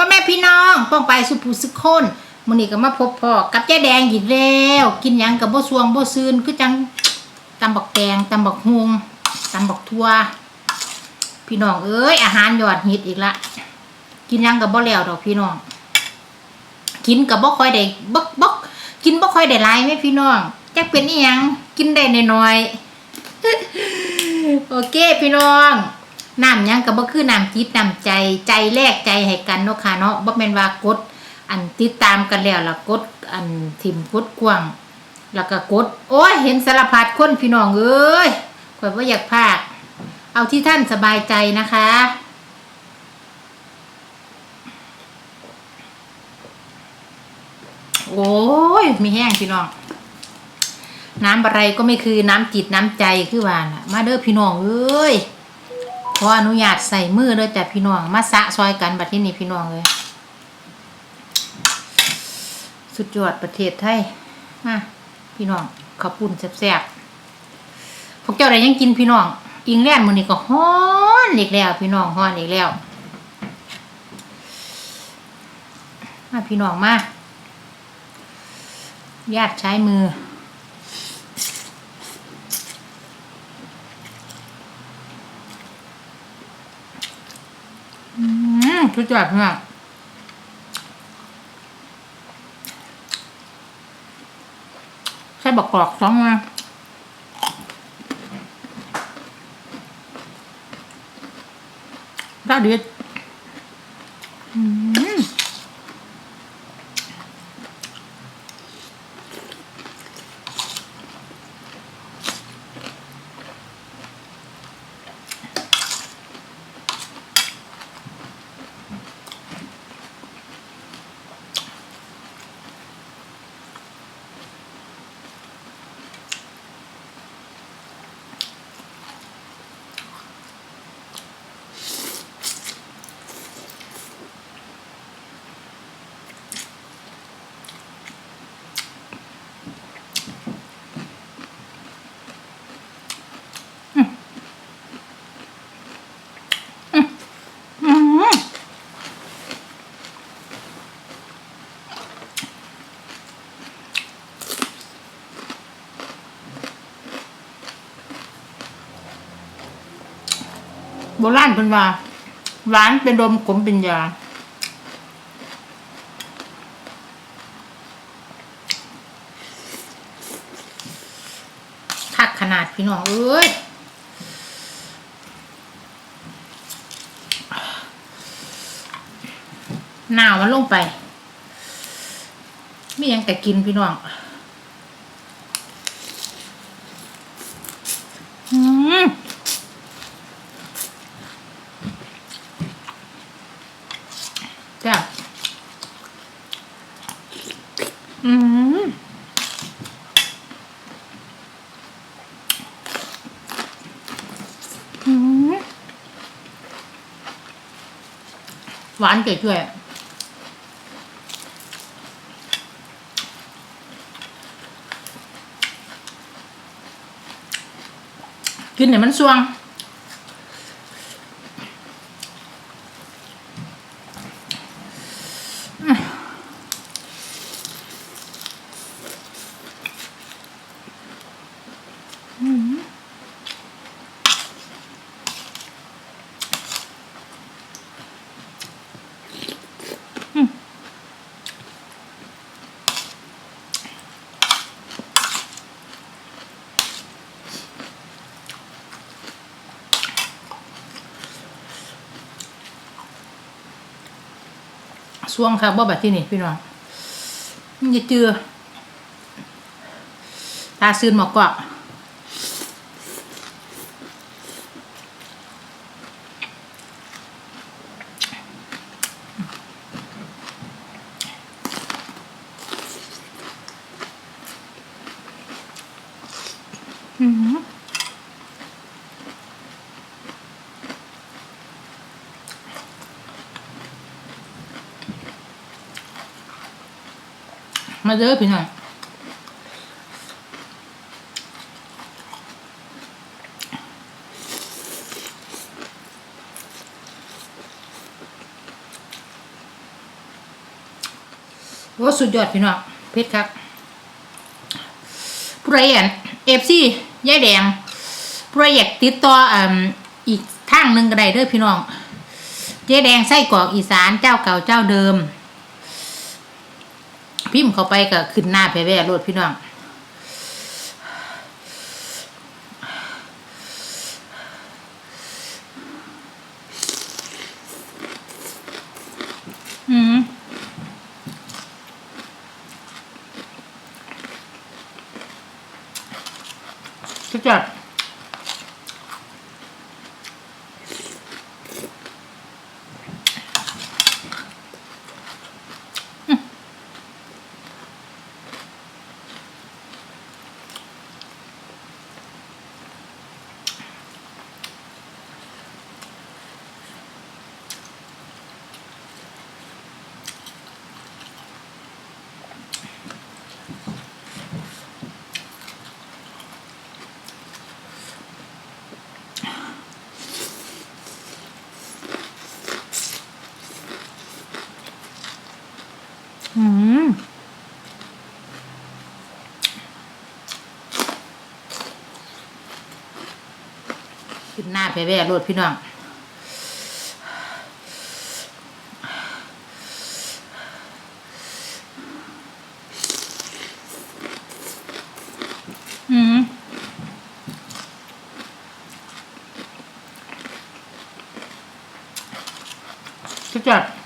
พ่อแม่พี่น้องป้องไปสุภูสุคนมื้อนี้ก็มาพบพ่อกับเจ๊แดงอีกแล้ว กินหยังกับบ่สวงบ่ซืนคือจังตำบักแตงตำบักฮวงตำบักทั่ว พี่น้องเอ้ยอาหารยอดฮิตอีกละกินหยังกับบ่แล้วดอกพี่น้อง กินกับบ่ค่อยได้บ่บ่กินบ่ค่อยได้หลายแม่พี่น้องจักเป็นอีหยังกินได้น้อยๆโอเค พี่น้อง น้ำยังกับบ่คือน้ำจิตน้ำใจใจแลกใจให้กันเนาะค่ะเนาะบ่แม่นว่ากดอันติดตามกันแล้วล่ะกดอันถิ่มกดกว้างแล้วก็กด โอ้ยเห็นสารพัดคนพี่น้องเอ้ยข่อยบ่อยากพากเอาที่ท่านสบายใจนะคะ โอ้ยมีแห้งพี่น้องน้ำอะไรก็ไม่คือน้ำจิตน้ำใจคือว่านะมาเด้อพี่น้องเอ้ย ขออนุญาตใส่มือเด้อจ้ะพี่น้องมาสะซอยกันบัดที่นี่พี่น้องเลย สุดยอดประเทศไทยมาพี่น้องข้าวปุ้นแซ่บๆพวกเจ้าได้ยังกินพี่น้อง อิงแลนด์มื้อนี้ก็ฮ้อนอีกแล้ว พี่น้องฮ้อนอีกแล้วมาพี่น้องมาญาติใช้มือ มสุดยอดพี่น้องใช่บักกรอกสองมาได้ดี โบราณเป็นว่าหวานเป็นลมขมเป็นยาคักขนาดพี่น้องเอ้ยหนาวมันลงไป ไม่ยังแต่กินพี่น้อง อืมจ้ะอืมอืม หวานเฉยๆกินเนี่ยมันสวง สวงค่ะบ่แบบที่นี่พี่น้องมันจะเจือตาซื่นหมอกกว่า มาเด้อพี่น้องโอ้สุดยอดพี่น้องเพชรครับผู้ใดอะเอฟซียายแดงผู้ใดอยากติดต่ออ่าอีกทางหนึ่งก็ได้เด้อพี่น้องยายแดงไส้กรอกอีสานเจ้าเก่าเจ้าเดิม พิมพ์เข้าไปก็ขึ้นหน้าไปแว่รถพี่น้องอืมสุดยอด ไปแว่รถพี่น้องอืมสุดยอด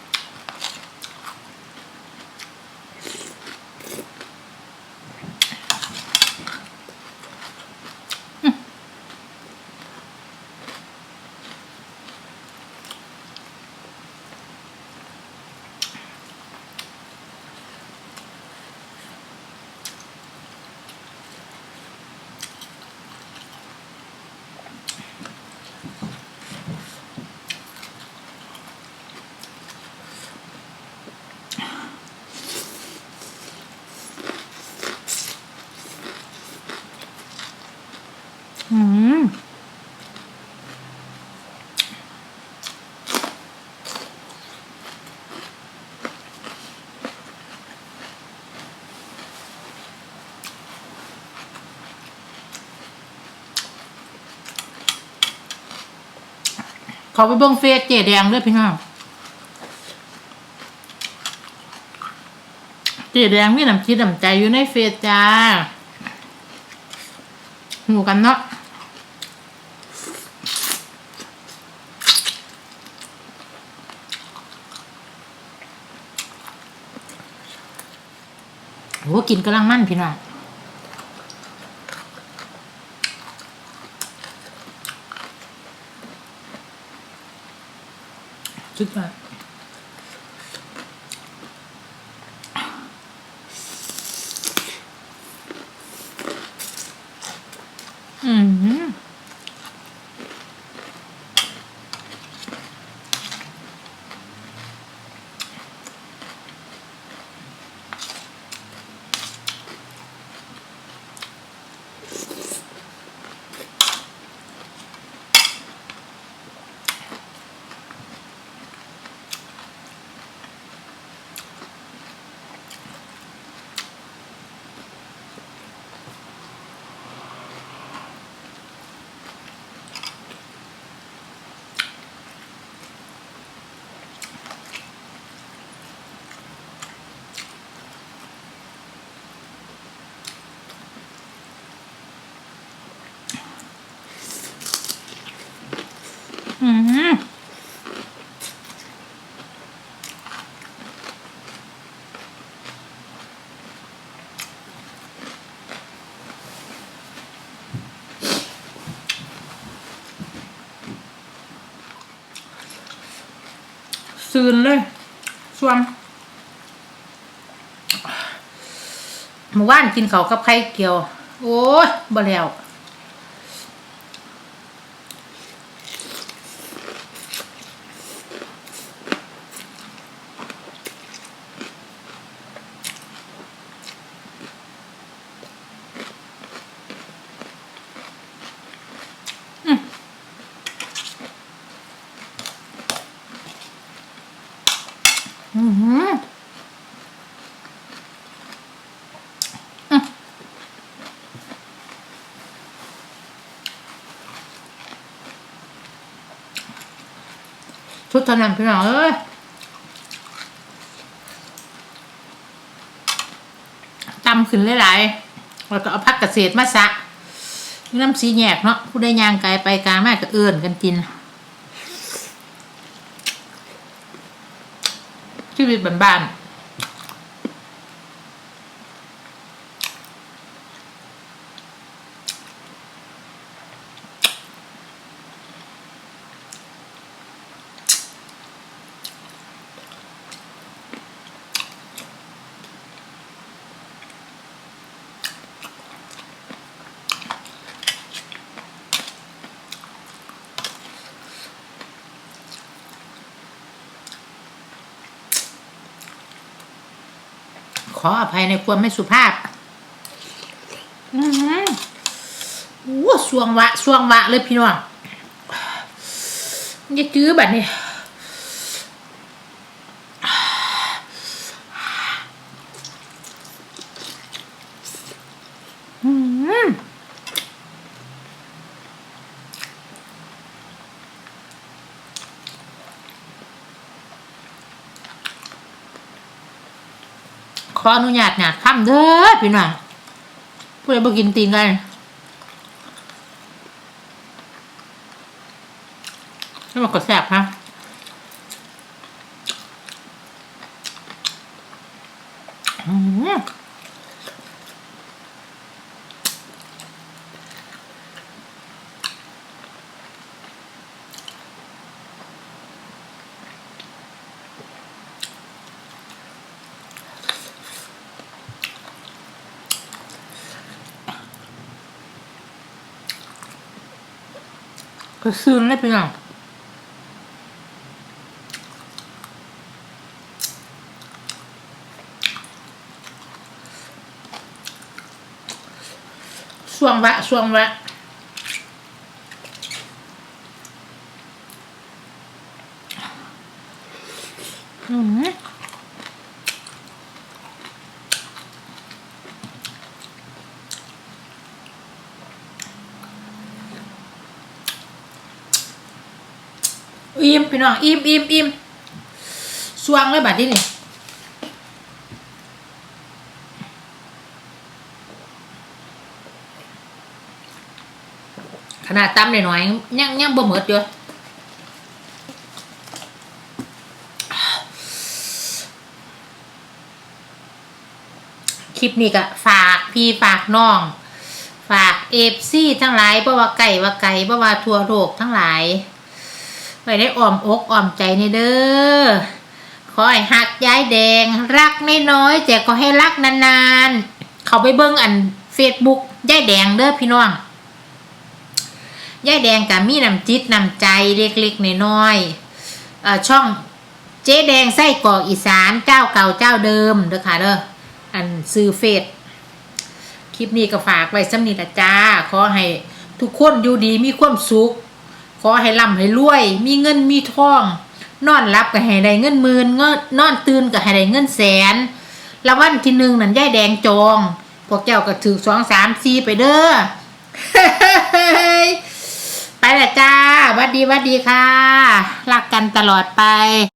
อืมเขาไปเบิ่งเฟซเจแดงด้วยพี่น้อง เจแดงมีน้ำจิตน้ำใจอยู่ในเฟซจ้าหูกันเนาะ หกินกำลังมั่นพี่น้องจุดมาอืม อืมซืนเลยส่วนเมื่อวานกินเขากับไข่เกียว โอ้ยบ่แล้ว ชุดตอนนั้พี่น้องเอ้ยตำขึ้นหลายๆแล้วก็เอาพักกระเกษตมาสะน้ำสีแยกเนาะผู้ได้ยางไกลไปกลางแม่กก็เอื่นกันกิน ชีวิตบ้านๆ ขออภัยในความไม่สุภาพ อืมโอ้สวงวะสวงวะเลยพี่น้องอย่าจื้อแบบนี้ ขออนุญาตหนาดคำเด้อพี่น้องผู้ใดบ่กินตีนกันนี่มันก็แซ่บฮะอืม ก็ซื้อเลยพี่น้องช่วงแวะช่วงแวะอืม อิ่มพี่น้องอิ่มอิ่มอิ่มสว่างเลยบัดนี้นี่ขนาดตำหน่อยๆยังยังบ่หมดอยู่คลิปนี้ก็ฝากพี่ฝากน้อง ฝากเอฟซีทั้งหลายเพราะว่าไก่ว่าไก่เพราะว่าทัวโลกทั้งหลาย ไปได้อ่อมอกอ่อมใจในเด้อขอให้หักย้ายแดง รักไม่น้อยแต่ก็ให้รักนานๆ เขาไปเบิ้งอันเฟซบุ๊กย้ายแดงเด้อพี่น้องย้ายแดงกับมีน้ำจิตน้ำใจเล็กๆน้อยๆเอ่อช่องเจ๊แดงไส้กรอกอีสานเจ้าเก่าเจ้าเดิมเด้อค่ะเด้ออันซื้อเฟซคลิปนี้ก็ฝากไว้สำนีละจ้า ขอให้ทุกคนอยู่ดีมีความสุข ขอให้ร่ำให้รวย มีเงินมีทอง นอนรับก็ให้ได้เงินหมื่นเงินนอนตื่นก็ให้ได้เงินแสนละวันที่หนึ่งนั่นยายแดงจอง พวกเจ้าก็ถือสองสามสี่ไปเด้อไปละจ้าวัดดีวัดดีค่ะ รักกันตลอดไป